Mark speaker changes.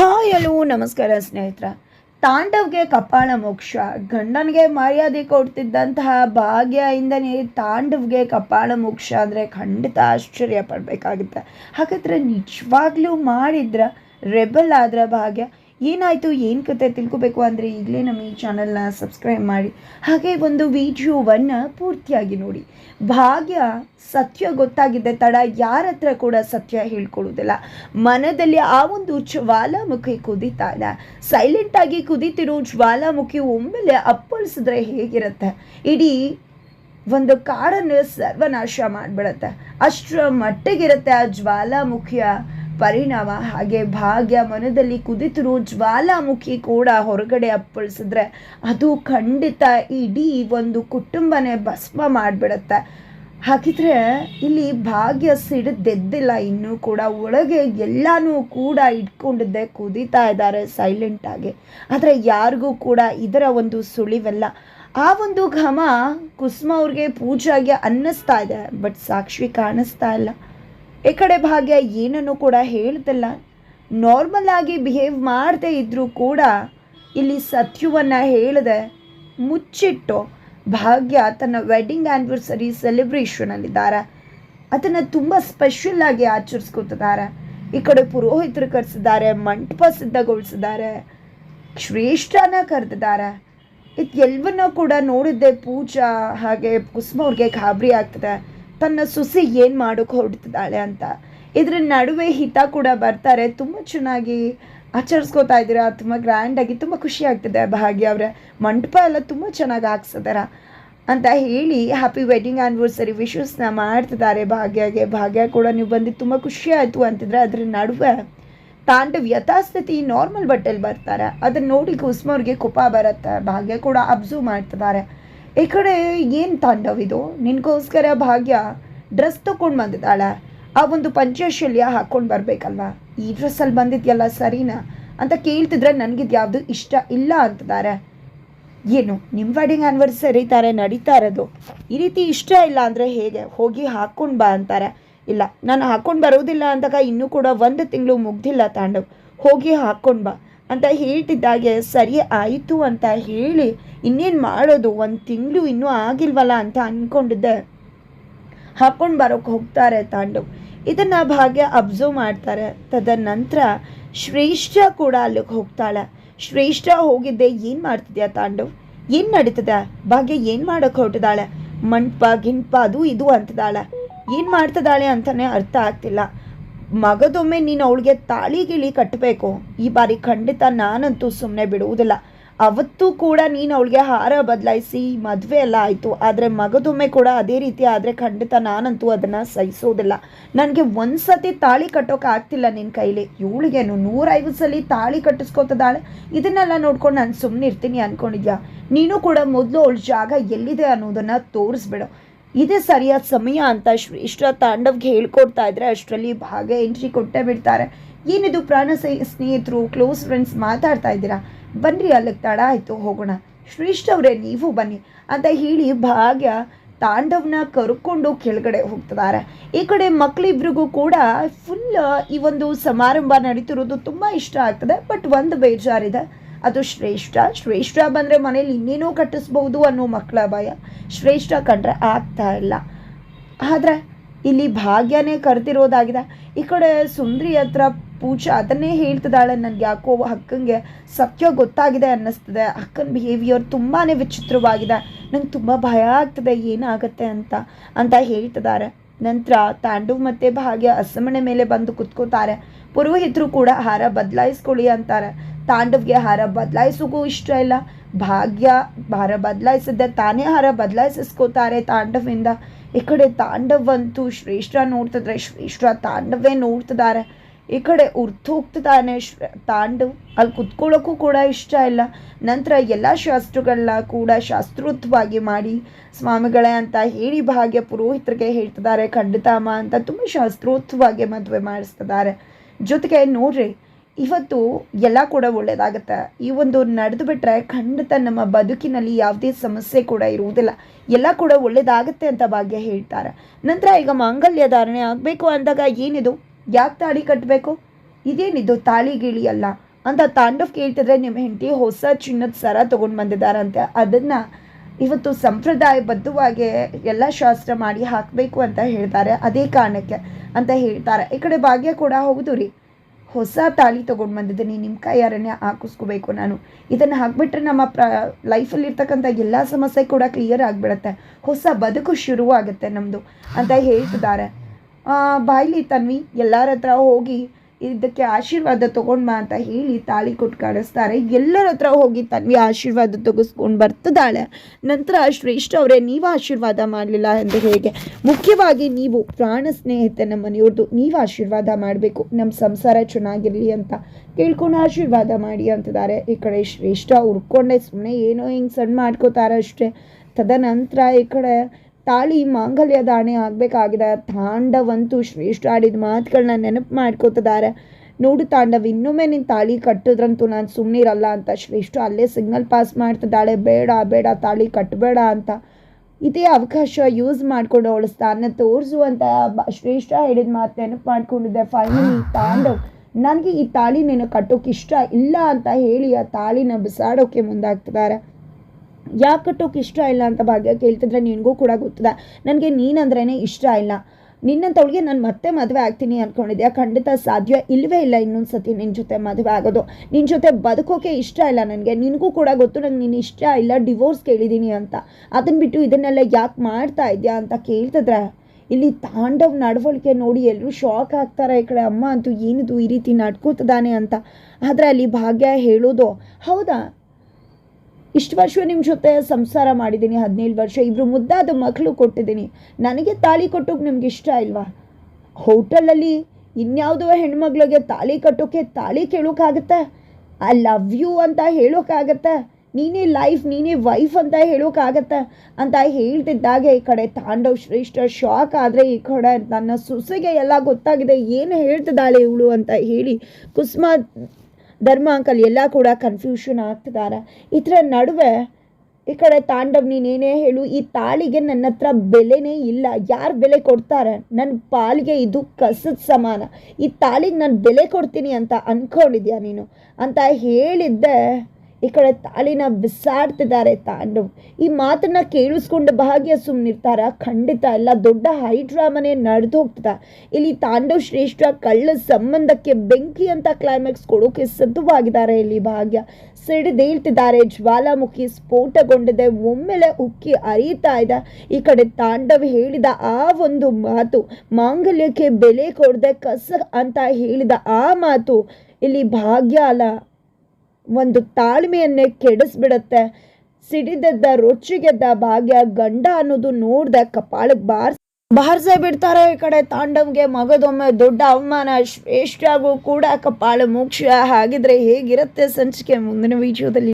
Speaker 1: Hi hello ನಮಸ್ಕಾರ ಸ್ನೇಹಿತರ. ತಾಂಡವ್ಗೆ ಕಪಾಳ ಮೋಕ್ಷ. ಗಂಡನಿಗೆ ಮರ್ಯಾದೆ ಕೊಡ್ತಿದ್ದಂತಹ ಭಾಗ್ಯಯಿಂದನೇ ತಾಂಡವ್ಗೆ ಕಪಾಳ ಮೋಕ್ಷ ಅಂದರೆ ಖಂಡಿತ ಆಶ್ಚರ್ಯ ಪಡಬೇಕಾಗುತ್ತೆ. ಹಾಗಾದ್ರೆ ನಿಜವಾಗ್ಲೂ ಮಾಡಿದ್ರ ರೆಬಲ್ ಆದ್ರ ಭಾಗ್ಯ? ಏನಾಯಿತು, ಏನು ಕತೆ ತಿಳ್ಕೊಬೇಕು ಅಂದರೆ ಈಗಲೇ ನಮ್ಮ ಈ ಚಾನಲ್ನ ಸಬ್ಸ್ಕ್ರೈಬ್ ಮಾಡಿ. ಹಾಗೆ ಒಂದು ವಿಡಿಯೋವನ್ನು ಪೂರ್ತಿಯಾಗಿ ನೋಡಿ. ಭಾಗ್ಯ, ಸತ್ಯ ಗೊತ್ತಾಗಿದ್ದೆ ತಡ ಯಾರ ಹತ್ರ ಕೂಡ ಸತ್ಯ ಹೇಳ್ಕೊಳ್ಳೋದಿಲ್ಲ ಮನದಲ್ಲಿ ಆ ಒಂದು ಜ್ವಾಲಾಮುಖಿ ಕುದೀತಾ ಇದೆ ಸೈಲೆಂಟಾಗಿ ಕುದಿತಿರೋ ಜ್ವಾಲಾಮುಖಿ ಒಮ್ಮೆಲೆ ಅಪ್ಪಳಿಸಿದ್ರೆ ಹೇಗಿರುತ್ತೆ? ಇಡೀ ಒಂದು ಕಾಡನ್ನು ಸರ್ವನಾಶ ಮಾಡಿಬಿಡತ್ತೆ. ಅಷ್ಟರ ಮಟ್ಟಿಗಿರುತ್ತೆ ಆ ಜ್ವಾಲಾಮುಖಿಯ ಪರಿಣಾಮ. ಹಾಗೆ ಭಾಗ್ಯ ಮನದಲ್ಲಿ ಕುದಿತರೂ ಜ್ವಾಲಾಮುಖಿ ಕೂಡ ಹೊರಗಡೆ ಅಪ್ಪಳಿಸಿದ್ರೆ ಅದು ಖಂಡಿತ ಇಡೀ ಒಂದು ಕುಟುಂಬನೇ ಭಸ್ಮ ಮಾಡಿಬಿಡುತ್ತೆ. ಹಾಗಿದ್ರೆ ಇಲ್ಲಿ ಭಾಗ್ಯ ಸಿಡಿದೆದ್ದಿಲ್ಲ, ಇನ್ನೂ ಕೂಡ ಒಳಗೆ ಎಲ್ಲನೂ ಕೂಡ ಇಟ್ಕೊಂಡಿದ್ದೆ, ಕುದೀತಾ ಇದ್ದಾರೆ ಸೈಲೆಂಟಾಗಿ ಆದರೆ ಯಾರಿಗೂ ಕೂಡ ಇದರ ಒಂದು ಸುಳಿವೆಲ್ಲ. ಆ ಒಂದು ಘಮ ಕುಸುಮ ಅವ್ರಿಗೆ ಪೂಜಾಗೆ ಅನ್ನಿಸ್ತಾ ಇದೆ ಬಟ್ ಸಾಕ್ಷಿ ಕಾಣಿಸ್ತಾ ಇಲ್ಲ. ಈ ಕಡೆ ಭಾಗ್ಯ ಏನನ್ನು ಕೂಡ ಹೇಳ್ತಲ್ಲ ನಾರ್ಮಲ್ ಆಗಿ ಬಿಹೇವ್ ಮಾಡದೇ ಇದ್ದರೂ ಕೂಡ ಇಲ್ಲಿ ಸತ್ಯವನ್ನು ಹೇಳಿದೆ ಮುಚ್ಚಿಟ್ಟು ಭಾಗ್ಯ ತನ್ನ ವೆಡ್ಡಿಂಗ್ ಆ್ಯನಿವರ್ಸರಿ ಸೆಲೆಬ್ರೇಷನಲ್ಲಿದ್ದಾರೆ ಅದನ್ನು ತುಂಬ ಸ್ಪೆಷಲ್ ಆಗಿ ಆಚರಿಸ್ಕೊತಿದ್ದಾರೆ. ಈ ಕಡೆ ಪುರೋಹಿತರು ಕರೆಸಿದ್ದಾರೆ, ಮಂಟಪ ಸಿದ್ಧಗೊಳಿಸಿದ್ದಾರೆ, ಶ್ರೇಷ್ಠನ ಕರೆದಿದ್ದಾರೆ. ಇದು ಎಲ್ಲವನ್ನೂ ಕೂಡ ನೋಡಿದ್ದೆ ಪೂಜಾ ಹಾಗೆ ಕುಸುಮ ಅವ್ರಿಗೆ ಗಾಬರಿ ಆಗ್ತದೆ. ತನ್ನ ಸೊಸೆ ಏನು ಮಾಡೋಕೆ ಹೊರಡ್ತಿದ್ದಾಳೆ ಅಂತ. ಇದ್ರ ನಡುವೆ ಹಿತ ಕೂಡ ಬರ್ತಾರೆ. ತುಂಬ ಚೆನ್ನಾಗಿ ಆಚರಿಸ್ಕೋತಾ ಇದ್ದೀರಾ? ತುಂಬ ಗ್ರ್ಯಾಂಡಾಗಿ ತುಂಬ ಖುಷಿ ಆಗ್ತಿದೆ ಭಾಗ್ಯ ಅವರ. ಮಂಟಪ ಎಲ್ಲ ತುಂಬ ಚೆನ್ನಾಗಿ ಹಾಕ್ಸಿದಾರ ಅಂತ ಹೇಳಿ ಹ್ಯಾಪಿ ವೆಡ್ಡಿಂಗ್ ಆ್ಯನಿವರ್ಸರಿ ವಿಶಸ್ನ ಮಾಡ್ತಿದ್ದಾರೆ ಭಾಗ್ಯಗೆ. ಭಾಗ್ಯ ಕೂಡ ನೀವು ಬಂದು ತುಂಬ ಖುಷಿ ಆಯಿತು ಅಂತಿದ್ರೆ ಅದ್ರ ನಡುವೆ ತಾಂಡವ್ ಯಥಾಸ್ಥಿತಿ ನಾರ್ಮಲ್ ಬಟ್ಟೆಲಿ ಬರ್ತಾರೆ. ಅದನ್ನ ನೋಡಿ ಕುಸ್ಮವ್ರಿಗೆ ಕೋಪ ಬರುತ್ತೆ. ಭಾಗ್ಯ ಕೂಡ ಅಬ್ಸರ್ವ್ ಮಾಡ್ತಿದ್ದಾರೆ. ಈ ಕಡೆ ಏನು ತಾಂಡವ್ ಇದು? ನಿನಗೋಸ್ಕರ ಭಾಗ್ಯ ಡ್ರೆಸ್ ತೊಗೊಂಡು ಬಂದಿದ್ದಾಳೆ. ಆ ಒಂದು ಪಂಚಶಲ್ಯ ಹಾಕ್ಕೊಂಡು ಬರಬೇಕಲ್ವಾ? ಈ ಡ್ರೆಸ್ಸಲ್ಲಿ ಬಂದಿದ್ಯಲ್ಲ ಸರಿನಾ? ಅಂತ ಕೇಳ್ತಿದ್ರೆ ನನಗಿದು ಯಾವುದು ಇಷ್ಟ ಇಲ್ಲ ಅಂತಿದ್ದಾರೆ. ಏನು ನಿಮ್ಮ ವೆಡ್ಡಿಂಗ್ ಆ್ಯನಿವರ್ಸರಿ ತಾರೆ ನಡೀತಾ ಇರೋದು? ಈ ರೀತಿ ಇಷ್ಟ ಇಲ್ಲ ಅಂದರೆ ಹೇಗೆ? ಹೋಗಿ ಹಾಕ್ಕೊಂಡು ಬಾ ಅಂತಾರೆ. ಇಲ್ಲ, ನಾನು ಹಾಕ್ಕೊಂಡು ಬರೋದಿಲ್ಲ ಅಂದಾಗ ಇನ್ನೂ ಕೂಡ ಒಂದು ತಿಂಗಳು ಮುಗ್ದಿಲ್ಲ ತಾಂಡವ್. ಹೋಗಿ ಹಾಕ್ಕೊಂಡು ಬಾ. ಅಂತ ಹೇಳ್ತಿದ್ದಾಗೆ, ಸರಿ ಆಯಿತು ಅಂತ ಹೇಳಿ, ಇನ್ನೇನು ಮಾಡೋದು? ಒಂದು ತಿಂಗಳು ಇನ್ನೂ ಆಗಿಲ್ವಲ್ಲ ಅಂತ ಅಂದ್ಕೊಂಡಿದ್ದೆ ಹಾಕ್ಕೊಂಡು ಬರೋಕ್ಕೆ ಹೋಗ್ತಾರೆ ತಾಂಡವ್ ಇದನ್ನು ಭಾಗ್ಯ ಅಬ್ಸರ್ವ್ ಮಾಡ್ತಾರೆ. ತದನಂತರ ಶ್ರೇಷ್ಠ ಕೂಡ ಅಲ್ಲಿಗೆ ಹೋಗ್ತಾಳೆ. ಶ್ರೇಷ್ಠ ಹೋಗಿದ್ದೆ, ಏನು ಮಾಡ್ತಿದ್ಯಾ ತಾಂಡವ್ ಏನು ನಡೀತದೆ? ಭಾಗ್ಯ ಏನು ಮಾಡೋಕ್ಕೆ ಹೊರಟಿದ್ದಾಳೆ? ಮಂಟಪ, ಗಿಂಟ್ಪ, ಅದು ಇದು ಅಂತಿದ್ದಾಳೆ. ಏನು ಮಾಡ್ತಿದ್ದಾಳೆ ಅಂತಲೇ ಅರ್ಥ ಆಗ್ತಿಲ್ಲ. ಮಗದೊಮ್ಮೆ ನೀನು ಅವಳಿಗೆ ತಾಳಿ ಗಿಳಿ ಕಟ್ಟಬೇಕು. ಈ ಬಾರಿ ಖಂಡಿತ ನಾನಂತೂ ಸುಮ್ಮನೆ ಬಿಡುವುದಿಲ್ಲ. ಅವತ್ತು ಕೂಡ ನೀನು ಅವಳಿಗೆ ಹಾರ ಬದಲಾಯಿಸಿ ಮದುವೆ ಎಲ್ಲ ಆಯಿತು. ಆದರೆ ಮಗದೊಮ್ಮೆ ಕೂಡ ಅದೇ ರೀತಿ ಆದರೆ ಖಂಡಿತ ನಾನಂತೂ ಅದನ್ನು ಸಹಿಸೋದಿಲ್ಲ ನನಗೆ ಒಂದು ಸತಿ ತಾಳಿ ಕಟ್ಟೋಕೆ ಆಗ್ತಿಲ್ಲ ನಿನ್ನ ಕೈಲಿ. ಇವಳಿಗೇನು ನೂರೈವತ್ತು ಸಲ ತಾಳಿ ಕಟ್ಟಿಸ್ಕೊತದಾಳೆ ಇದನ್ನೆಲ್ಲ ನೋಡ್ಕೊಂಡು ನಾನು ಸುಮ್ಮನೆ ಇರ್ತೀನಿ ಅಂದ್ಕೊಂಡಿದ್ಯಾ ನೀನು ಕೂಡ ಮೊದಲು ಅವಳ ಜಾಗ ಎಲ್ಲಿದೆ ಅನ್ನೋದನ್ನು ತೋರಿಸ್ಬಿಡು. ಇದೇ ಸರಿಯಾದ ಸಮಯ ಅಂತ ಶ್ರೇಷ್ಠ ತಾಂಡವ್ಗೆ ಹೇಳ್ಕೊಡ್ತಾ ಇದ್ರೆ ಅಷ್ಟರಲ್ಲಿ ಭಾಗ ಎಂಟ್ರಿ ಕೊಟ್ಟೇ ಬಿಡ್ತಾರೆ. ಏನಿದು ಪ್ರಾಣ ಸ್ನೇಹಿತರು ಕ್ಲೋಸ್ ಫ್ರೆಂಡ್ಸ್ ಮಾತಾಡ್ತಾ ಇದ್ದೀರಾ? ಬನ್ರಿ ಅಲ್ಲಿಗೆ ತಡ ಆಯಿತು, ಹೋಗೋಣ. ಶ್ರೀಷ್ಠ ಅವರೇ, ನೀವು ಬನ್ನಿ ಅಂತ ಹೇಳಿ ಭಾಗ್ಯ ತಾಂಡವ್ನ ಕರ್ಕೊಂಡು ಕೆಳಗಡೆ ಹೋಗ್ತಿದ್ದಾರೆ. ಈ ಕಡೆ ಮಕ್ಕಳಿಬ್ರಿಗೂ ಕೂಡ ಫುಲ್ ಈ ಒಂದು ಸಮಾರಂಭ ನಡೀತಿರೋದು ತುಂಬ ಇಷ್ಟ ಆಗ್ತದೆ ಬಟ್ ಒಂದು ಬೇಜಾರಿದೆ. ಅದು ಶ್ರೇಷ್ಠ. ಶ್ರೇಷ್ಠ ಬಂದರೆ ಮನೇಲಿ ಇನ್ನೇನೂ ಕಟ್ಟಿಸ್ಬೋದು ಅನ್ನೋ ಮಕ್ಕಳ ಭಯ. ಶ್ರೇಷ್ಠ ಕಂಡ್ರೆ ಆಗ್ತಾ ಇಲ್ಲ. ಆದರೆ ಇಲ್ಲಿ ಭಾಗ್ಯನೇ ಕರೆದಿರೋದಾಗಿದೆ. ಈ ಕಡೆ ಸುಂದ್ರಿ ಹತ್ರ ಪೂಜಾ ಅದನ್ನೇ ಹೇಳ್ತಿದ್ದಾಳೆ. ನನಗೆ ಯಾಕೋ ಅಕ್ಕಂಗೆ ಸತ್ಯ ಗೊತ್ತಾಗಿದೆ ಅನ್ನಿಸ್ತದೆ. ಅಕ್ಕನ ಬಿಹೇವಿಯರ್ ತುಂಬಾ ವಿಚಿತ್ರವಾಗಿದೆ. ನಂಗೆ ತುಂಬ ಭಯ ಆಗ್ತದೆ. ಏನಾಗುತ್ತೆ ಅಂತ ಅಂತ ಹೇಳ್ತಿದ್ದಾರೆ. ನಂತರ ತಾಂಡವ್ ಮತ್ತು ಭಾಗ್ಯ ಅಸಮಣೆ ಮೇಲೆ ಬಂದು ಕುತ್ಕೋತಾರೆ. ಪುರೋಹಿತರು ಕೂಡ ಹಾರ ಬದಲಾಯಿಸ್ಕೊಳ್ಳಿ ಅಂತಾರೆ. ತಾಂಡವ್ಗೆ ಹಾರ ಬದಲಾಯಿಸೋಕ್ಕೂ ಇಷ್ಟ ಇಲ್ಲ. ಭಾಗ್ಯ ಹಾರ ಬದಲಾಯಿಸಿದ್ದೆ ತಾನೇ ಹಾರ ಬದಲಾಯಿಸ್ಕೋತಾರೆ ತಾಂಡವಿಂದ. ಈ ಕಡೆ ತಾಂಡವ್ ಅಂತೂ ಶ್ರೇಷ್ಠ ನೋಡ್ತಿದ್ರೆ ಶ್ರೇಷ್ಠ ತಾಂಡವೇ ನೋಡ್ತಿದ್ದಾರೆ. ಈ ಕಡೆ ಉರ್ತು ಹೋಗ್ತಿದ್ದಾನೆ ತಾಂಡು. ಅಲ್ಲಿ ಕುತ್ಕೊಳ್ಳೋಕ್ಕೂ ಕೂಡ ಇಷ್ಟ ಇಲ್ಲ. ನಂತರ ಎಲ್ಲ ಶಾಸ್ತ್ರಗಳನ್ನ ಕೂಡ ಶಾಸ್ತ್ರೋತ್ವಾಗಿ ಮಾಡಿ ಸ್ವಾಮಿಗಳೇ ಅಂತ ಹೇಳಿ ಭಾಗ್ಯ ಪುರೋಹಿತರಿಗೆ ಹೇಳ್ತಿದ್ದಾರೆ. ಖಂಡಿತಾಮ ಅಂತ ತುಂಬ ಶಾಸ್ತ್ರೋತ್ವವಾಗಿ ಮದುವೆ ಮಾಡಿಸ್ತಿದ್ದಾರೆ. ಜೊತೆಗೆ ನೋಡ್ರಿ, ಇವತ್ತು ಎಲ್ಲ ಕೂಡ ಒಳ್ಳೆಯದಾಗುತ್ತೆ ಈ ಒಂದು ನಡೆದು ಬಿಟ್ಟರೆ ಖಂಡಿತ ನಮ್ಮ ಬದುಕಿನಲ್ಲಿ ಯಾವುದೇ ಸಮಸ್ಯೆ ಕೂಡ ಇರುವುದಿಲ್ಲ. ಎಲ್ಲ ಕೂಡ ಒಳ್ಳೆಯದಾಗುತ್ತೆ ಅಂತ ಭಾಗ್ಯ ಹೇಳ್ತಾರೆ. ನಂತರ ಈಗ ಮಾಂಗಲ್ಯ ಧಾರಣೆ ಆಗಬೇಕು ಅಂದಾಗ ಏನಿದು? ಯಾಕೆ ತಾಳಿ ಕಟ್ಟಬೇಕು ಇದೇನಿದು ತಾಳಿ ಗಿಳಿ ಅಲ್ಲ? ಅಂತ ತಾಂಡವ್ ಕೇಳ್ತಿದ್ರೆ ನಿಮ್ಮ ಹೆಂಡತಿ ಹೊಸ ಚಿನ್ನದ ಸರ ತೊಗೊಂಡು ಬಂದಿದ್ದಾರಂತೆ ಅದನ್ನು ಇವತ್ತು ಸಂಪ್ರದಾಯಬದ್ಧವಾಗಿ ಎಲ್ಲ ಶಾಸ್ತ್ರ ಮಾಡಿ ಹಾಕಬೇಕು ಅಂತ ಹೇಳ್ತಾರೆ. ಅದೇ ಕಾರಣಕ್ಕೆ ಅಂತ ಹೇಳ್ತಾರೆ. ಈ ಕಡೆ ಭಾಗ್ಯ ಕೂಡ ಹೌದು ರೀ. ಹೊಸ ತಾಳಿ ತೊಗೊಂಡು ಬಂದಿದ್ದೀನಿ. ನಿಮ್ಮ ಕೈಯಾರನ್ನೇ ಹಾಕಿಸ್ಕೋಬೇಕು ನಾನು. ಇದನ್ನು ಹಾಕ್ಬಿಟ್ರೆ ನಮ್ಮ ಪ್ರ, ಲೈಫಲ್ಲಿ ಇರ್ತಕ್ಕಂಥ ಎಲ್ಲ ಸಮಸ್ಯೆ ಕೂಡ ಕ್ಲಿಯರ್ ಆಗಿಬಿಡುತ್ತೆ. ಹೊಸ ಬದುಕು ಶುರುವಾಗುತ್ತೆ ನಮ್ಮದು ಅಂತ ಹೇಳ್ತಿದ್ದಾರೆ. ಬಾಯ್ಲಿ ತನ್ವಿ ಎಲ್ಲರ ಹತ್ರ ಹೋಗಿ ಇದಕ್ಕೆ ಆಶೀರ್ವಾದ ತಗೊಂಡ್ ಬಾ ಅಂತ ಹೇಳಿ ತಾಳಿ ಕೊಟ್ಟು ಕಾಣಿಸ್ತಾರೆ ಎಲ್ಲರ ಹತ್ರ ಹೋಗಿ ತನ್ವಿ ಆಶೀರ್ವಾದ ತೆಗೆಸ್ಕೊಂಡು ಬರ್ತದಾಳೆ ನಂತರ ಶ್ರೇಷ್ಠ ಅವರೇ, ನೀವು ಆಶೀರ್ವಾದ ಮಾಡಲಿಲ್ಲ ಎಂದು ಹೇಗೆ? ಮುಖ್ಯವಾಗಿ ನೀವು ಪ್ರಾಣ ಸ್ನೇಹಿತೆ ನಮ್ಮ ಮನೆಯವ್ರದ್ದು ನೀವು ಆಶೀರ್ವಾದ ಮಾಡಬೇಕು. ನಮ್ಮ ಸಂಸಾರ ಚೆನ್ನಾಗಿರಲಿ ಅಂತ ಕೇಳ್ಕೊಂಡು ಆಶೀರ್ವಾದ ಮಾಡಿ ಅಂತಿದ್ದಾರೆ. ಈ ಕಡೆ ಶ್ರೇಷ್ಠ ಹುರ್ಕೊಂಡೆ ಸುಮ್ಮನೆ ಏನೋ ಹಿಂಗೆ ಸಣ್ಣ ಮಾಡ್ಕೋತಾರೆ ಅಷ್ಟೇ ತದನಂತರ ಈ ಕಡೆ ತಾಳಿ ಮಾಂಗಲ್ಯ ದಾಣೆ ಆಗಬೇಕಾಗಿದೆ. ತಾಂಡವಂತೂ ಶ್ರೇಷ್ಠ ಆಡಿದ ಮಾತುಗಳನ್ನ ನೆನಪು ಮಾಡ್ಕೋತಿದ್ದಾರೆ. ನೋಡು ತಾಂಡವ್, ಇನ್ನೊಮ್ಮೆ ನಿನ್ನ ತಾಳಿ ಕಟ್ಟಿದ್ರಂತೂ ನಾನು ಸುಮ್ಮನಿರಲ್ಲ ಅಂತ. ಶ್ರೇಷ್ಠ ಅಲ್ಲೇ ಸಿಗ್ನಲ್ ಪಾಸ್ ಮಾಡ್ತಿದ್ದಾಳೆ. ಬೇಡ ಬೇಡ, ತಾಳಿ ಕಟ್ಟಬೇಡ ಅಂತ. ಇದೇ ಅವಕಾಶ ಯೂಸ್ ಮಾಡಿಕೊಂಡು ಅವಳು ಸ್ಥಾನ ತೋರಿಸುವಂತ ಬ- ಶ್ರೇಷ್ಠ ಹೇಳಿದ ಮಾತು ನೆನಪು ಮಾಡ್ಕೊಂಡಿದ್ದೆ. ಫೈನಲಿ ತಾಂಡವ್, ನನಗೆ ಈ ತಾಳಿ ನೀನು ಕಟ್ಟೋಕೆ ಇಷ್ಟ ಇಲ್ಲ ಅಂತ ಹೇಳಿ ಆ ತಾಳಿನ ಬಿಸಾಡೋಕೆ ಮುಂದಾಗ್ತಿದ್ದಾರೆ. ಯಾಕೆ ಇಷ್ಟ ಇಲ್ಲ ಅಂತ ಭಾಗ್ಯ ಕೇಳ್ತಿದ್ರೆ ನಿನಗೂ ಕೂಡ ಗೊತ್ತದ. ನನಗೆ ನೀನಂದ್ರೇ ಇಷ್ಟ ಇಲ್ಲ. ನಿನ್ನಂಥವಳಿಗೆ ನಾನು ಮತ್ತೆ ಮದುವೆ ಆಗ್ತೀನಿ ಅಂದ್ಕೊಂಡಿದ್ಯಾ ಖಂಡಿತ ಸಾಧ್ಯ ಇಲ್ಲವೇ ಇಲ್ಲ ಇನ್ನೊಂದು ಸತಿ ನಿನ್ನ ಜೊತೆ ಮದುವೆ ಆಗೋದು. ನಿನ್ನ ಜೊತೆ ಬದುಕೋಕೆ ಇಷ್ಟ ಇಲ್ಲ ನನಗೆ. ನಿನಗೂ ಕೂಡ ಗೊತ್ತು ನಂಗೆ ನೀನು ಇಷ್ಟ ಇಲ್ಲ, ಡಿವೋರ್ಸ್ ಕೇಳಿದ್ದೀನಿ ಅಂತ. ಅದನ್ನು ಬಿಟ್ಟು ಇದನ್ನೆಲ್ಲ ಯಾಕೆ ಮಾಡ್ತಾ ಇದೆಯಾ ಅಂತ ಕೇಳ್ತಿದ್ರೆ ಇಲ್ಲಿ ತಾಂಡವ್ ನಡವಳಿಕೆ ನೋಡಿ ಎಲ್ಲರೂ ಶಾಕ್ ಆಗ್ತಾರೆ ಈ ಕಡೆ. ಅಮ್ಮ ಅಂತೂ ಏನಿದು ಈ ರೀತಿ ನಡ್ಕೋತದಾನೆ ಅಂತ. ಆದರೆ ಅಲ್ಲಿ ಭಾಗ್ಯ ಹೇಳೋದು, ಹೌದಾ? ಇಷ್ಟು ವರ್ಷ ನಿಮ್ಮ ಜೊತೆ ಸಂಸಾರ ಮಾಡಿದ್ದೀನಿ ಹದಿನೇಳು ವರ್ಷ. ಇಬ್ಬರು ಮುದ್ದಾದ ಮಕ್ಕಳು ಕೊಟ್ಟಿದ್ದೀನಿ ನನಗೆ ತಾಳಿ ಕಟ್ಟೋಕೆ ನಿಮ್ಗೆ ಇಷ್ಟ ಇಲ್ವಾ? ಹೋಟೆಲಲ್ಲಿ ಇನ್ಯಾವುದೋ ಹೆಣ್ಮಗಳಿಗೆ ತಾಳಿ ಕಟ್ಟೋಕೆ ತಾಳಿ ಕೇಳೋಕ್ಕಾಗತ್ತೆ ಐ ಲವ್ ಯು ಅಂತ ಹೇಳೋಕ್ಕಾಗತ್ತೆ ನೀನೇ ಲೈಫ್, ನೀನೇ ವೈಫ್ ಅಂತ ಹೇಳೋಕ್ಕಾಗತ್ತೆ ಅಂತ ಹೇಳ್ತಿದ್ದಾಗೆ ಈ ಕಡೆ ತಾಂಡವ್ ಶ್ರೇಷ್ಠ. ಶಾಕ್ ಆದರೆ ಈ ಕಡೆ ನನ್ನ ಸೊಸೆಗೆ ಎಲ್ಲ ಗೊತ್ತಾಗಿದೆ. ಏನು ಹೇಳ್ತಿದ್ದಾಳೆ ಇವಳು ಅಂತ ಹೇಳಿ ಕುಸುಮ ಧರ್ಮ ಅಂಕಲ್ ಎಲ್ಲ ಕೂಡ ಕನ್ಫ್ಯೂಷನ್ ಆಗ್ತಿದ್ದಾರೆ ಇದರ ನಡುವೆ ಈ ಕಡೆ ತಾಂಡವ್ ನೀನೇನೇ ಹೇಳು, ಈ ತಾಳಿಗೆ ನನ್ನ ಹತ್ರ ಬೆಲೆನೇ ಇಲ್ಲ. ಯಾರು ಬೆಲೆ ಕೊಡ್ತಾರೆ? ನನ್ನ ಪಾಲಿಗೆ ಇದು ಕಸದ ಸಮಾನ. ಈ ತಾಳಿಗೆ ನಾನು ಬೆಲೆ ಕೊಡ್ತೀನಿ ಅಂತ ಅಂದ್ಕೊಂಡಿದ್ಯಾ ನೀನು? ಅಂತ ಹೇಳಿದ್ದೆ ಈ ಕಡೆ ತಾಳಿನ ಬಿಸಾಡ್ತಿದ್ದಾರೆ ತಾಂಡವ್ ಈ ಮಾತನ್ನ ಕೇಳಿಸ್ಕೊಂಡು ಭಾಗ್ಯ ಸುಮ್ಮನಿರ್ತಾರ ಖಂಡಿತ ಎಲ್ಲ ದೊಡ್ಡ ಹೈ ಡ್ರಾಮನೆ ನಡೆದು ಹೋಗ್ತದ. ಇಲ್ಲಿ ತಾಂಡವ್ ಶ್ರೇಷ್ಠ ಕಳ್ಳ ಸಂಬಂಧಕ್ಕೆ ಬೆಂಕಿ ಅಂತ ಕ್ಲೈಮ್ಯಾಕ್ಸ್ ಕೊಡೋಕೆ ಸಿದ್ಧವಾಗಿದ್ದಾರೆ ಇಲ್ಲಿ ಭಾಗ್ಯ. ಸಿಡಿದೇಳ್ತಿದ್ದಾರೆ ಜ್ವಾಲಾಮುಖಿ ಸ್ಫೋಟಗೊಂಡಿದೆ. ಒಮ್ಮೆಲೆ ಉಕ್ಕಿ ಅರಿತಾ ಇದೆ. ಈ ಕಡೆ ತಾಂಡವ್ ಹೇಳಿದ ಆ ಒಂದು ಮಾತು ಮಾಂಗಲ್ಯಕ್ಕೆ ಬೆಲೆ ಕೊಡದೆ ಕಸ ಅಂತ ಹೇಳಿದ ಆ ಮಾತು ಇಲ್ಲಿ ಭಾಗ್ಯ ಅಲ್ಲ. ಒಂದು ತಾಳ್ಮೆಯನ್ನೇ ಕೆಡಿಸ್ಬಿಡತ್ತೆ. ಸಿಡಿದದ್ದ ರೊಚ್ಚಿಗೆದ್ದ ಭಾಗ್ಯ, ಗಂಡ ಅನ್ನೋದು ನೋಡ್ದೆ ಕಪಾಳಕ್ಕೆ ಬಾರ್ ಬಾರ್ಸೇ ಬಿಡ್ತಾರೆ ಈ ಕಡೆ. ತಾಂಡವ್ಗೆ ಮಗದೊಮ್ಮೆ ದೊಡ್ಡ ಅವಮಾನ ಶ್ರೇಷ್ಠಾಗೂ ಕೂಡ ಕಪಾಳ ಮೋಕ್ಷ. ಹಾಗಿದ್ರೆ ಹೇಗಿರುತ್ತೆ ಸಂಚಿಕೆ ಮುಂದಿನ ವಿಡಿಯೋದಲ್ಲಿ.